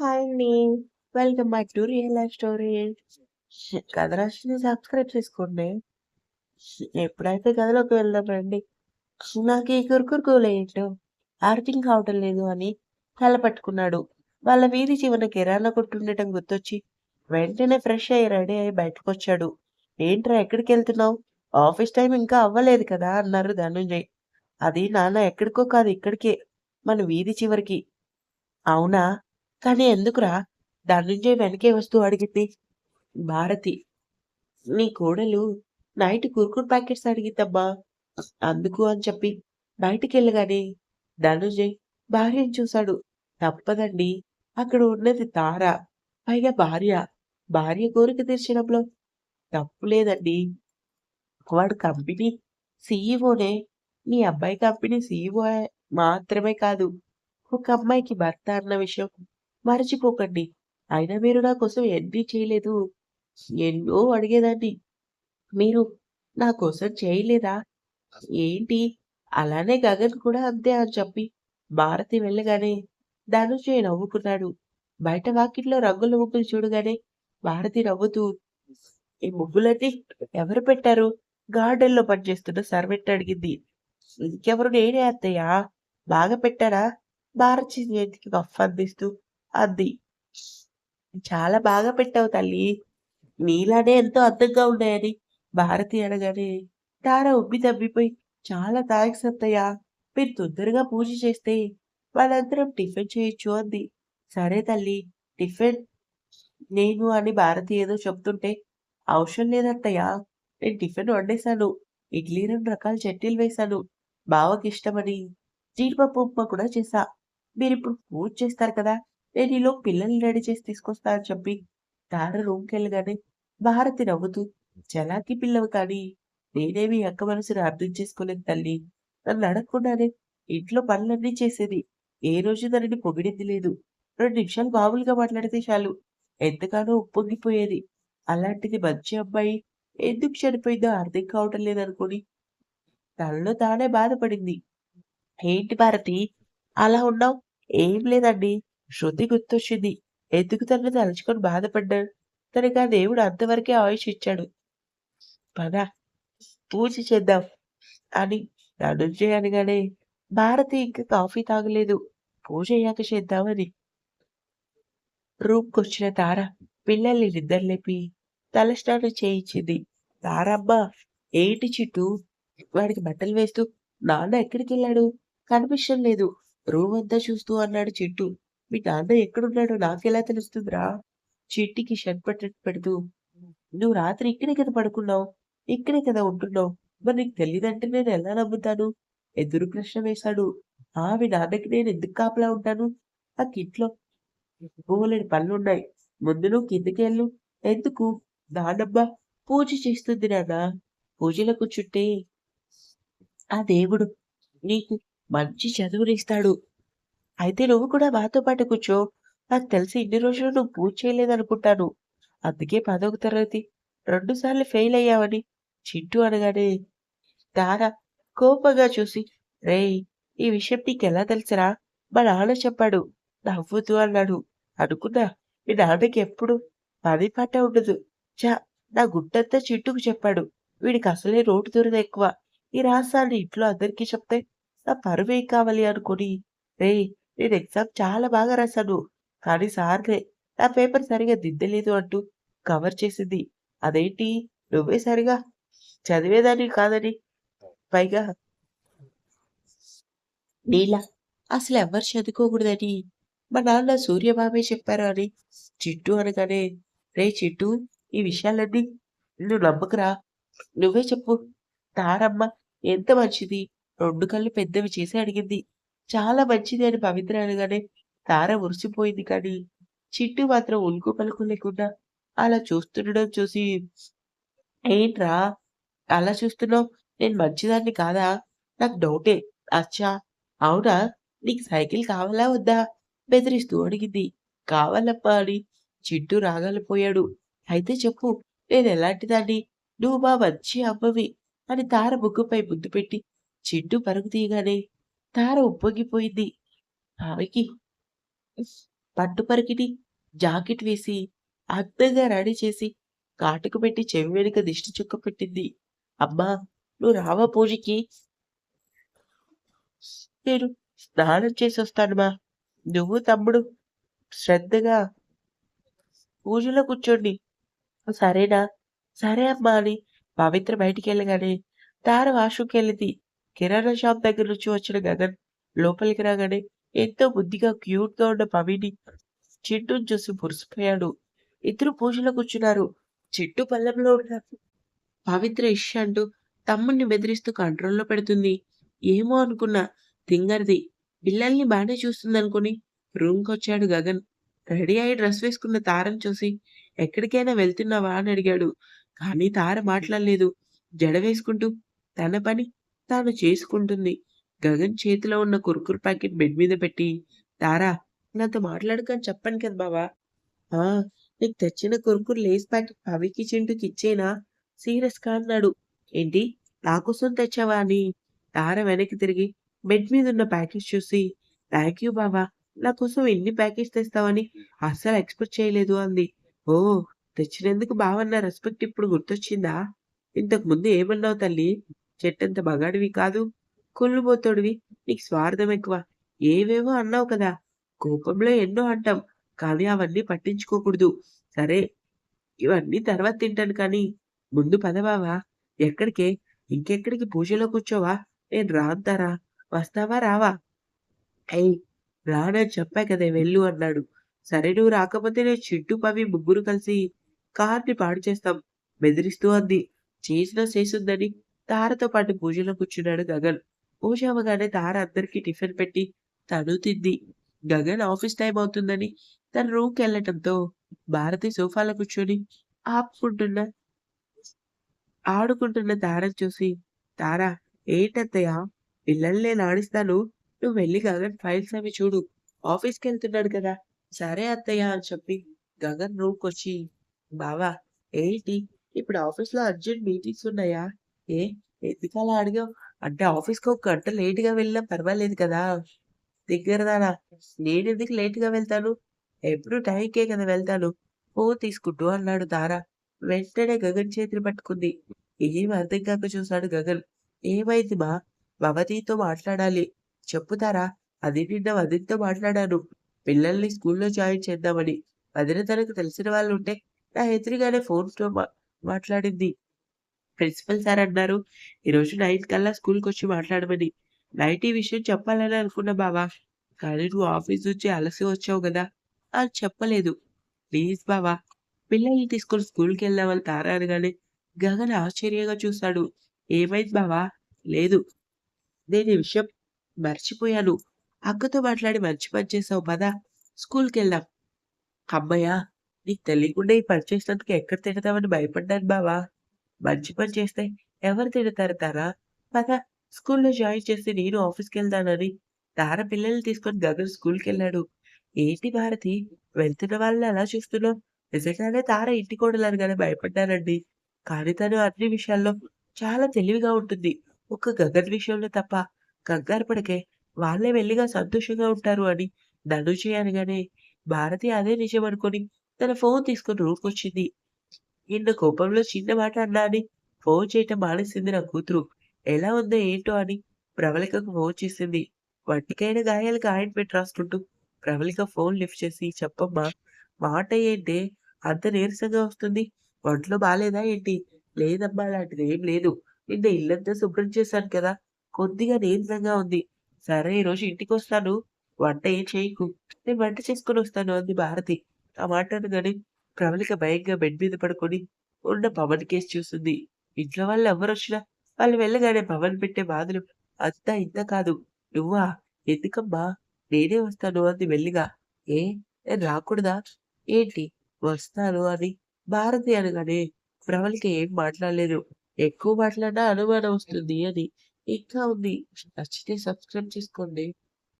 Hi అండి. Welcome back to real life story కథ రాష్ట్రని సబ్స్క్రైబ్ చేసుకోండి. ఎప్పుడైతే కథలోకి వెళ్దాం రండి. నాకు ఈ కురుకురు ఏంటో అర్థం కావటం లేదు అని తల పట్టుకున్నాడు. వాళ్ళ వీధి చివరన కిరాణా కొట్టుండటం గుర్తొచ్చి వెంటనే ఫ్రెష్ అయ్యి రెడీ అయ్యి బయటకొచ్చాడు. ఏంట్రా ఎక్కడికి వెళ్తున్నావు? ఆఫీస్ టైం ఇంకా అవ్వలేదు కదా అన్నారు ధనుంజయ్. అది నాన్న ఎక్కడికో కాదు ఇక్కడికే మన వీధి చివరికి. అవునా? కానీ ఎందుకురా? ధనుంజయ్ వెనకే వస్తూ అడిగింది. భారతి. నీ కోడలు నైట్ కుర్కుర్ ప్యాకెట్స్ అడిగిద్దమ్మా. అందుకు అని చెప్పి బయటికెళ్ళగానే ధనుంజయ్ భార్యను చూశాడు. తప్పదండి. అక్కడ ఉన్నది తార. పైగా భార్య. భార్య కోరిక తీర్చడంలో తప్పు లేదండి. వాడు కంపెనీ సీఈఓనే. మీ అబ్బాయి కంపెనీ సీఈఓ మాత్రమే కాదు. ఒక అమ్మాయికి భర్త అన్న విషయం మరచిపోకండి. అయినా మీరు నా కోసం ఎన్ని చేయలేదు. ఎన్నో అడిగేదాన్ని. మీరు నా కోసం చేయలేదా? ఏంటి? అలానే గగన్ కూడా అంతే అని చెప్పి భారతి వెళ్ళగానే ధనుంజయ్ నవ్వుకున్నాడు. బయట వాకిట్లో రంగుల ముగ్గులు చూడగానే భారతి నవ్వుతూ ఈ ముగ్గులన్నీ ఎవరు పెట్టారు? గార్డెన్‌లో పనిచేస్తున్న సర్వెంట్ అడిగింది. ఇంకెవరు నేనే అత్తయ్యా బాగా పెట్టారా? భారతి చేతికి కఫ్ అందిస్తూ అంది. చాలా బాగా పెట్టావు తల్లి. నీలానే ఎంతో అందంగా ఉన్నాయని భారతి అనగానే తార ఉబ్బి తబ్బిపోయి చాలా థ్యాంక్స్ అత్తయ్యా మీరు తొందరగా పూజ చేస్తే వాళ్ళందరం టిఫిన్ చేయొచ్చు అంది. సరే తల్లి టిఫిన్ నేను అని భారతి ఏదో చెప్తుంటే అవసరం లేదత్తయ్యా నేను టిఫిన్ వండేశాను. ఇడ్లీ రెండు రకాల చట్నీలు వేశాను. బావకి ఇష్టమని జీడిపప్పు ఉప్మా కూడా చేశా. మీరిప్పుడు పూజ చేస్తారు కదా! నేను ఈలో పిల్లల్ని రెడీ చేసి తీసుకొస్తా అని చెప్పి తార రూమ్‌కెళ్ళగానే భారతి నవ్వుతూ చలాకి పిల్లవు కానీ నేనేమి అక్క మనసుని అర్థం చేసుకోలేదు తల్లి. నన్ను అడగకుండానే ఇంట్లో పనులన్నీ చేసేది. ఏ రోజు తనని పొగిడింది లేదు. రెండు నిమిషాలు మామూలుగా మాట్లాడితే చాలు ఎంతగానో ఉప్పొంగిపోయేది. అలాంటిది మంచి అమ్మాయి ఎందుకు చనిపోయిందో అర్థం కావటం లేదనుకోని తనలో తానే బాధపడింది. ఏంటి భారతి అలా ఉన్నావు? ఏం లేదండి. శృతి గుర్తొచ్చింది. ఎందుకు తనని తలుచుకొని బాధపడ్డాడు తనకి ఆ దేవుడు అంతవరకే ఆయుష్ ఇచ్చాడు. పద పూజ చేద్దాం అని ధనుంజయ్ అనగానే భారతి ఇంక కాఫీ తాగలేదు. పూజ అయ్యాక చేద్దామని. రూమ్‌కొచ్చిన తార పిల్లల్ని నిద్రలేపి తలస్నానం చేయించింది. తారమ్మ ఏంటి చిట్టు వాడికి బట్టలు వేస్తూ నాన్న ఎక్కడికెళ్ళాడు? కనిపించడం లేదు. రూమ్ అంతా చూస్తూ అన్నాడు చిట్టు మీ నాన్న ఎక్కడున్నాడో నాకెలా తెలుస్తుందిరా? చెట్టికి చిట్టికి పెట్టట్టు పెడుతూ నువ్వు రాత్రి ఇక్కడే కదా పడుకున్నావు. ఇక్కడే కదా ఉంటున్నావు. మరి నీకు తెలియదంటే నేను ఎలా నమ్ముతాను? ఎదురు ప్రశ్న వేశాడు. ఆ! మీ నాన్నకి నేను ఎందుకు కాపలా ఉంటాను? ఆ కిట్లో పోలేని పనులున్నాయి. ముందు నువ్వు కిందకెళ్ళు. ఎందుకు? నానమ్మ పూజ చేస్తుంది నాన్న. పూజలో కూర్చుంటే ఆ దేవుడు నీకు మంచి చదువునిస్తాడు. అయితే నువ్వు కూడా మాతో పాటు కూర్చో. నాకు తెలిసి ఇన్ని రోజులు నువ్వు పూజ చేయలేదనుకుంటాను. అందుకే పదవ తరగతి రెండుసార్లు ఫెయిల్ అయ్యావని చింటూ అనగానే తార కోపంగా చూసి రేయ్! ఈ విషయం నీకెలా తెలుసురా? మా నాన్న చెప్పాడు. నవ్వుతూ అన్నాడు. అనుకున్నా మీ నాన్నకి ఎప్పుడు పని పాట ఉండదు. చా నా గుట్టంతా చిట్టుకు చెప్పాడు. వీడికి అసలే రోడ్డు దూరం ఎక్కువ. ఈ రహస్యాన్ని ఇంట్లో అందరికీ చెప్తే నా పరువేం కావాలి అనుకుని రేయ్! నేను ఎగ్జామ్ చాలా బాగా రాశాను. కానీ సార్‌లే నా పేపర్ సరిగా దిద్దలేదు అంటూ కవర్ చేసింది. అదేంటి నువ్వే సరిగా చదివేదానివి కాదని పైగా నీలా అసలు ఎవరు చదువుకోకూడదని మా నాన్న సూర్యబాబే చెప్పారు అని చిట్టు అనగానే రే చిట్టు ఈ విషయాలన్నీ నువ్వు నమ్మకురా. నువ్వే చెప్పు. తారమ్మ ఎంత మంచిది. రెండు కళ్ళు పెద్దవి చేసి అడిగింది. చాలా మంచిది అని పవిత్ర అనగానే తార ఉరిసిపోయింది కానీ చిట్టు మాత్రం ఉలుకు పలుకు లేకుండా అలా చూస్తుండడం చూసి ఏంట్రా? అలా చూస్తున్నావు? నేను మంచిదాన్ని కాదా? నాకు డౌటే. అచ్చా! అవునా? నీకు సైకిల్ కావాలా వద్దా? బెదిరిస్తూ అడిగింది. కావాలప్ప అని చిట్టు రాగలిపోయాడు అయితే చెప్పు. నేను ఎలాంటి దాన్ని నువ్వు మా మంచి అమ్మవి అని తార బుగ్గపై ముద్దు పెట్టి చిట్టు పరుగు తీయగానే తార ఉబ్బొగిపోయింది ఆమెకి పట్టుపరికిటి జాకెట్ వేసి అద్దగా రెడీ చేసి కాటుకు పెట్టి చెవి వెనుక దిష్టి చుక్క పెట్టింది అమ్మా నువ్వు రావా పూజకి? నేను స్నానం చేసి వస్తానుమా నువ్వు తమ్ముడు శ్రద్ధగా పూజలో కూర్చోండి. సరేనా? సరే అమ్మా అని పవిత్ర బయటికి వెళ్ళగానే తార వాష్రూమ్కి వెళ్ళింది. కిరాణా షాప్ దగ్గర నుంచి వచ్చిన గగన్ లోపలికి రాగానే ఎంతో బుద్ధిగా క్యూట్గా ఉన్న పవిని చింటూని చూసి మురిసిపోయాడు. ఇద్దరు పూజలో కూర్చున్నారు. చిట్టు పల్లెంలో ఉన్న పవిత్ర ఇష్ అంటూ తమ్ముణ్ణి బెదిరిస్తూ కంట్రోల్లో పెడుతుంది. ఏమో అనుకున్నా తింగర్ది పిల్లల్ని బాగానే చూస్తుందనుకుని రూమ్కి వచ్చాడు గగన్. రెడీ అయి డ్రెస్ వేసుకున్న తారం చూసి ఎక్కడికైనా వెళ్తున్నావా? అని అడిగాడు. కానీ తార మాట్లాడలేదు. జడ వేసుకుంటూ తన పని తాను చేసుకుంటుంది. గగన్ చేతిలో ఉన్న కుర్కుర్ ప్యాకెట్ బెడ్ మీద పెట్టి తారా నాతో మాట్లాడుకని చెప్పాను కదా బావా. ఆ నీకు తెచ్చిన కుర్కుర్ లేస్ ప్యాకెట్ పవికి చింటూకి ఇచ్చేనా? సీరియస్గా అన్నాడు. ఏంటి? నా కోసం తెచ్చావా అని? తార వెనక్కి తిరిగి బెడ్ మీద ఉన్న ప్యాకేజ్ చూసి థ్యాంక్ యూ బావా. నా కోసం ఎన్ని ప్యాకెట్స్ తెస్తావని అస్సలు ఎక్స్పెక్ట్ చేయలేదు అంది. ఓ తెచ్చినందుకు బావన్న రెస్పెక్ట్ ఇప్పుడు గుర్తొచ్చిందా? ఇంతకు ముందు ఏమన్నావు తల్లి? చెట్టంత మగాడివి కాదు. కుళ్ళుబోతోడివి. నీకు స్వార్థం ఎక్కువ. ఏవేవో అన్నావు కదా. కోపంలో ఎన్నో అంటాం. కానీ అవన్నీ పట్టించుకోకూడదు. సరే ఇవన్నీ తర్వాత తింటాను కానీ ముందు పదవావా? ఎక్కడికే? ఇంకెక్కడికి పూజలో కూర్చోవా? నేను రాంతారా? వస్తావా? రావా? ఏయ్ రానని చెప్పా కదా వెళ్ళు అన్నాడు. సరే నువ్వు రాకపోతే నేను చిట్టు పవి ముగ్గురు కలిసి కార్ని పాడు చేస్తాం. బెదిరిస్తూ అంది. చేసినా చేసిందని తారతో పాటు పూజలో కూర్చున్నాడు గగన్. పూజ అవగానే తార అందరికీ టిఫిన్ పెట్టి తను తింది. గగన్ ఆఫీస్ టైం అవుతుందని తన రూమ్కి వెళ్ళటంతో భారతి సోఫాలో కూర్చొని ఆపుకుంటున్న ఆడుకుంటున్న తారని చూసి తారా ఏంటత్తయ్య? పిల్లల్ని నేను ఆడిస్తాను. నువ్వు వెళ్ళి గగన్ ఫైల్స్ అవి చూడు. ఆఫీస్కి వెళ్తున్నాడు కదా. సరే అత్తయ్య అని చెప్పి గగన్ రూమ్కి వచ్చి బావా ఏంటి? ఇప్పుడు ఆఫీస్లో అర్జెంట్ మీటింగ్స్ ఉన్నాయా? ఏ ఎందుకు అలా అడిగావు? అంటే ఆఫీస్కి ఒక గంట లేట్గా వెళ్ళినా పర్వాలేదు కదా. దగ్గరదానా నేను ఎందుకు లేట్గా వెళ్తాను? ఎప్పుడు టైంకే కదా వెళ్తాను. ఫోన్ తీసుకుంటూ అన్నాడు దారా. వెంటనే గగన్ చేతిని పట్టుకుంది. ఏం అర్థం కాక చూశాడు గగన్. ఏమైంది మా? భవతితో మాట్లాడాలి. చెప్పుతారా అది నిన్న వదినతో మాట్లాడాను. పిల్లల్ని స్కూల్లో జాయిన్ చేద్దామని. వదిన తనకు తెలిసిన వాళ్ళు ఉంటే నా ఎదురుగానే ఫోన్తో మాట్లాడింది. ప్రిన్సిపల్ సార్ అన్నారు. ఈరోజు నైన్ కల్లా స్కూల్కి వచ్చి మాట్లాడమని. నైట్ ఈ విషయం చెప్పాలని అనుకున్నా బావా. కానీ నువ్వు ఆఫీస్ నుంచి అలసి వచ్చావు కదా. అని చెప్పలేదు. ప్లీజ్ బావా. పిల్లల్ని తీసుకొని స్కూల్కి వెళ్దామని తారా అనగానే గగన్ ఆశ్చర్యంగా చూశాడు. ఏమైంది బావా? లేదు. నేను ఈ విషయం మర్చిపోయాను. అక్కతో మాట్లాడి మంచి పని చేసావు పదా స్కూల్కి వెళ్దాం. అమ్మయ్యా నీకు తెలియకుండా ఈ పని చేసినందుకు ఎక్కడ తిడతామని భయపడ్డాను బావా. మంచి పని చేస్తే ఎవరు తిడతారు తారా? పద స్కూల్లో జాయిన్ చేసి నేను ఆఫీస్కి వెళ్తానని తార పిల్లల్ని తీసుకొని గగన్ స్కూల్కి వెళ్ళాడు ఏంటి భారతి వెళ్తున్న వాళ్ళని అలా చూస్తున్నావు? నిజంగానే తార ఇంటి కోడలనగానే భయపడ్డానండి కానీ తను అన్ని విషయాల్లో చాలా తెలివిగా ఉంటుంది. ఒక్క గగన్ విషయంలో తప్ప కంగారు పడకే. వాళ్ళే వెళ్ళిగా సంతోషంగా ఉంటారు అని ధనుజయ అనగానే భారతి అదే నిజం అనుకొని తన ఫోన్ తీసుకొని రూమ్కి వచ్చింది నిన్న కోపంలో చిన్న మాట అన్నా అని ఫోన్ చేయటం మానేసింది నా కూతురు. ఎలా ఉందో ఏంటో అని ప్రవళికకు ఫోన్ చేసింది. వంటికైన గాయాలకు ఆయింట్మెంట్ పెట్టి రాసుకుంటూ ప్రవళిక ఫోన్ లిఫ్ట్ చేసి చెప్పమ్మా మాట ఏంటి? అంత నీరసంగా వస్తుంది. ఒంట్లో బాగాలేదా ఏంటి? లేదమ్మా అలాంటిది ఏం లేదు. నిన్న ఇల్లంతా శుభ్రం చేశాను కదా. కొద్దిగా నీరసంగా ఉంది. సరే ఈరోజు ఇంటికి వస్తాను. వంట ఏం చేయకు. నేను వంట చేసుకుని వస్తాను అంది భారతి. ఆ మాట అనగానే ప్రవళిక భయంగా బెడ్ మీద పడుకొని ఉన్న పవన్ కేసు చూస్తుంది ఇంట్లో వాళ్ళు ఎవరు వచ్చినా వాళ్ళు వెళ్ళగానే పవన్ పెట్టే బాధలు అంతా ఇంత కాదు. నువ్వా? ఎందుకమ్మా? నేనే వస్తాను అంది మెల్లిగా. ఏ? నేను రాకూడదా? ఏంటి? వస్తాను అని భారతి అనగానే ప్రవళిక ఏం మాట్లాడలేదు. ఎక్కువ మాట్లాడినా అనుమానం వస్తుంది అని ఇంకా ఉంది. నచ్చితే సబ్స్క్రైబ్ చేసుకోండి.